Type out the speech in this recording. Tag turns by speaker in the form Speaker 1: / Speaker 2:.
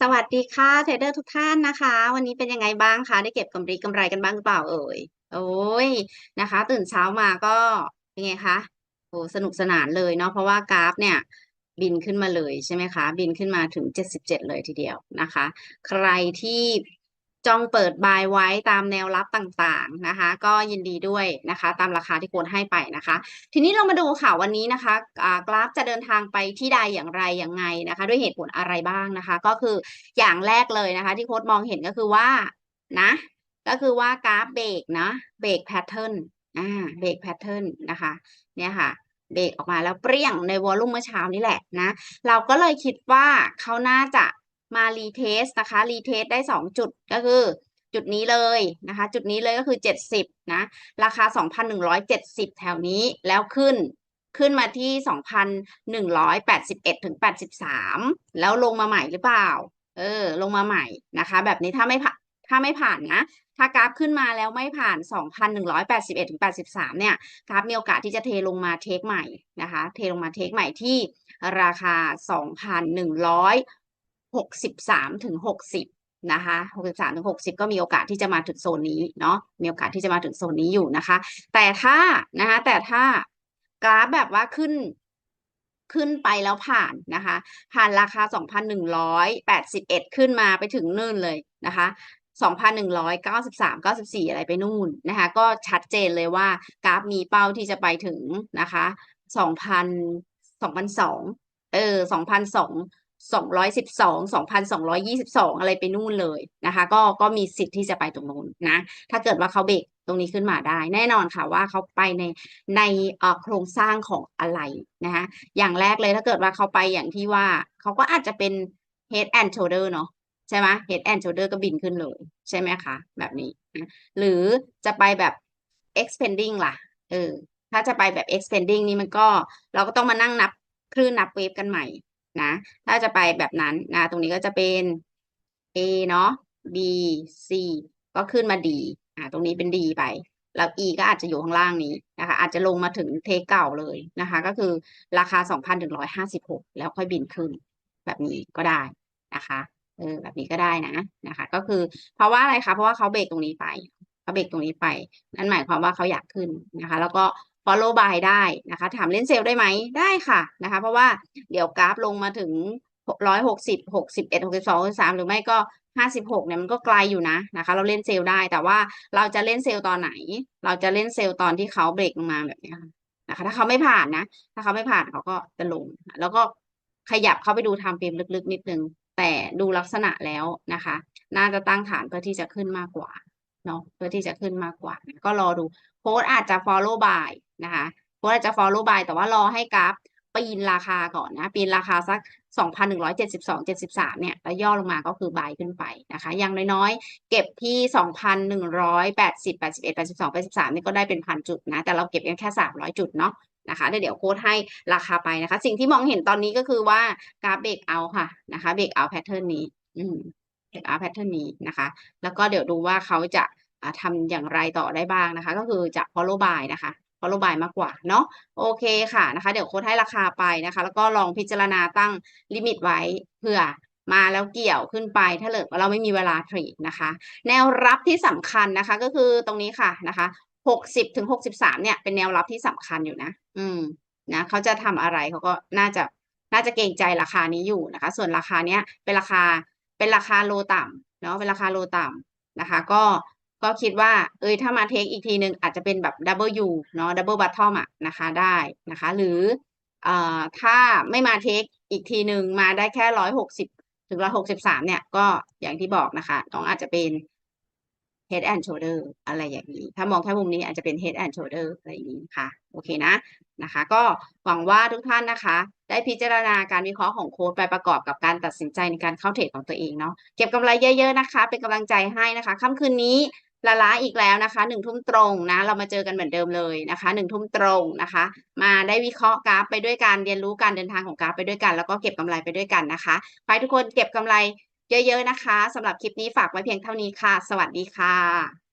Speaker 1: สวัสดีค่ะเทรดเดอร์ทุกท่านนะคะ วันนี้เป็นยังไงบ้างคะได้เก็บกำไรกำไรกันบ้างหรือเปล่าเอ่ยโอ้ยนะคะ ตื่นเช้ามาก็เป็นไงคะโอ้สนุกสนานเลยเนาะเพราะว่ากราฟเนี่ยบินขึ้นมาเลยใช่ไหมคะ บินขึ้นมาถึงเจ็ดสิบเจ็ดเลยทีเดียวนะคะ ใครที่ จองเปิดบายไว้ตามแนวรับต่างๆนะคะ ก็ยินดีด้วยนะคะ ตามราคาที่โค้ดให้ไปนะคะ ทีนี้เรามาดูค่ะวันนี้นะคะกราฟจะเดินทางไปที่ใดอย่างไรอย่างไงนะคะ ด้วยเหตุผลอะไรบ้างนะคะ ก็คืออย่างแรกเลยนะคะ ที่โค้ดมองเห็นก็คือว่านะก็คือว่ากราฟเบรกนะเบรกแพทเทิร์นอ่าเบรกแพทเทิร์นนะคะเนี่ยค่ะเบรกออกมาแล้วเปรี้ยงในวอลลุ่มเมื่อเช้านี่แหละนะ เราก็เลยคิดว่าเขาน่าจะ มารีเทสนะคะรีเทสได้สองจุดก็คือ จุดนี้เลยนะคะ จุดนี้เลยก็คือเจ็ดสิบนะ ราคาสองพันหนึ่งร้อยเจ็ดสิบแถวนี้แล้วขึ้นขึ้นมาที่สองพันหนึ่งร้อยแปดสิบเอ็ดถึงแปดสิบสามแล้วลงมาใหม่หรือเปล่า เออ ลงมาใหม่นะคะ แบบนี้ถ้าไม่ผ่านถ้าไม่ผ่านนะ ถ้ากราฟขึ้นมาแล้วไม่ผ่าน 2,181ถึง83 เนี่ย กราฟมีโอกาสที่จะเทลงมาเทคใหม่นะคะ เทลงมาเทคใหม่ที่ราคา 2,163ถึง60นะคะ63ถึง60ก็มีโอกาสที่จะมาถึงโซนนี้เนาะ มีโอกาสที่จะมาถึงโซนนี้อยู่นะคะ แต่ถ้านะคะ แต่ถ้ากราฟแบบว่าขึ้นขึ้นไปแล้วผ่านนะคะ ผ่านราคา 2,181 ขึ้นมาไปถึงนู่นเลยนะคะ2,193 94 อะไรไปนู่นนะคะ ก็ชัดเจนเลยว่ากราฟมีเป้าที่จะไปถึงนะคะ2,000 2,002เออ2,002 212 2,222 อะไรไปนู่นเลยนะคะ ก็ก็มีสิทธิ์ที่จะไปตรงนู้นนะ ถ้าเกิดว่าเขาเบรกตรงนี้ขึ้นมาได้ แน่นอนค่ะว่าเขาไปในในโครงสร้างของอะไรนะคะอย่างแรกเลยถ้าเกิดว่าเขาไปอย่างที่ว่าเขาก็อาจจะเป็น head and shoulder เนาะใช่ไหม head and shoulder ก็บินขึ้นเลย ใช่ไหมคะ แบบนี้ หรือจะไปแบบ expanding ล่ะเออถ้าจะไปแบบ expanding นี่มันก็เราก็ต้องมานั่งนับคลื่นนับเวฟกันใหม่ นะ ถ้าจะไปแบบนั้นนะตรงนี้ก็จะเป็น A เนาะ B C ก็ขึ้นมา D อ่าตรงนี้เป็น D ไป แล้ว E ก็อาจจะอยู่ข้างล่างนี้นะคะ อาจจะลงมาถึงเทเก่าเลยนะคะ ก็คือราคา 2,156 แล้วค่อยบินขึ้น แบบนี้ก็ได้นะคะเออแบบนี้ก็ได้นะนะคะ ก็คือเพราะว่าอะไรคะเพราะว่าเขาเบรกตรงนี้ไปเขาเบรกตรงนี้ไป นั่นหมายความว่าเขาอยากขึ้นนะคะ แล้วก็ follow buy ได้นะคะ ถามเล่นเซลได้ไหมได้ค่ะนะคะ เพราะว่าเดี๋ยวกราฟลงมาถึงร้อยหกสิบหกสิบเอ็ดหกสิบสองหกสามหรือไม่ก็ห้าสิบหกเนี่ยมันก็ไกลอยู่นะนะคะ เราเล่นเซลได้แต่ว่าเราจะเล่นเซลตอนไหน เราจะเล่นเซลตอนที่เขาเบรกลงมาแบบนี้นะคะ ถ้าเขาไม่ผ่านนะ ถ้าเขาไม่ผ่านเขาก็จะลง แล้วก็ขยับเข้าไปดูทำเฟรมลึกๆ นิดนึงแต่ดูลักษณะแล้วนะคะ น่าจะตั้งฐานเพื่อที่จะขึ้นมากกว่า เนาะเพื่อที่จะขึ้นมากกว่า ก็รอดูโค้ดอาจจะ follow by นะคะโค้ดอาจจะ follow by แต่ว่ารอให้กราฟปีนราคาก่อนนะปีนราคาสัก 2,172 73 เนี่ย แล้วย่อลงมาก็คือ buy ขึ้นไปนะคะอย่างน้อยๆ เก็บที่ 2,180 81 82 83 นี่ก็ได้เป็นพันจุดนะ แต่เราเก็บกันแค่ 300 จุดเนาะนะคะเดี๋ยวโค้ดให้ราคาไปนะคะ สิ่งที่มองเห็นตอนนี้ก็คือว่ากราฟเบรกเอาค่ะนะคะเบรกเอาแพทเทิร์นนี้ อืมเบรกเอาแพทเทิร์นนี้นะคะ แล้วก็เดี๋ยวดูว่าเขาจะ ทำอย่างไรต่อได้บ้างนะคะ ก็คือจะ follow by นะคะ follow by มากกว่าเนาะโอเคค่ะนะคะ เดี๋ยวโค้ดให้ราคาไปนะคะ แล้วก็ลองพิจารณาตั้งลิมิตไว้เพื่อมาแล้วเกี่ยวขึ้นไปถ้าเกิดว่าเราไม่มีเวลาเทรดนะคะ แนวรับที่สำคัญนะคะ ก็คือตรงนี้ค่ะนะคะหกสิบถึงหกสิบสามเนี่ยเป็นแนวรับที่สำคัญอยู่นะ อืมนะเขาจะทำอะไรเขาก็น่าจะน่าจะเกรงใจราคานี้อยู่นะคะ ส่วนราคาเนี้ยเป็นราคาเป็นราคาโลต่ำเนาะเป็นราคาโลต่ำนะคะ ก็ ก็คิดว่าเอ้ยถ้ามาเทคอีกทีหนึ่งอาจจะเป็นแบบดับเบิลยูเนาะดับเบิลบัตทอมอะนะคะได้นะคะ หรือเอ่อถ้าไม่มาเทคอีกทีหนึ่งมาได้แค่ร้อยหกสิบถึงร้อยหกสิบสามเนี่ยก็อย่างที่บอกนะคะต้องอาจจะเป็น head and shoulder อะไรอย่างนี้ ถ้ามองแค่มุมนี้อาจจะเป็น head and shoulder อะไรอย่างนี้ค่ะ โอเคนะ นะคะ ก็หวังว่าทุกท่านนะคะ ได้พิจารณาการวิเคราะห์ของโค้ดไปประกอบกับการตัดสินใจในการเข้าเทรดของตัวเองเนาะ เก็บกำไรเยอะๆนะคะ เป็นกำลังใจให้นะคะ ค่ำคืนนี้ ละล้าอีกแล้วนะคะหนึ่งทุ่มตรงนะ เรามาเจอกันเหมือนเดิมเลยนะคะหนึ่งทุ่มตรงนะคะ มาได้วิเคราะห์กราฟไปด้วยกันเรียนรู้การเดินทางของกราฟไปด้วยกัน แล้วก็เก็บกำไรไปด้วยกันนะคะไปทุกคนเก็บกำไรเยอะๆนะคะสำหรับคลิปนี้ฝากไว้เพียงเท่านี้ค่ะ สวัสดีค่ะ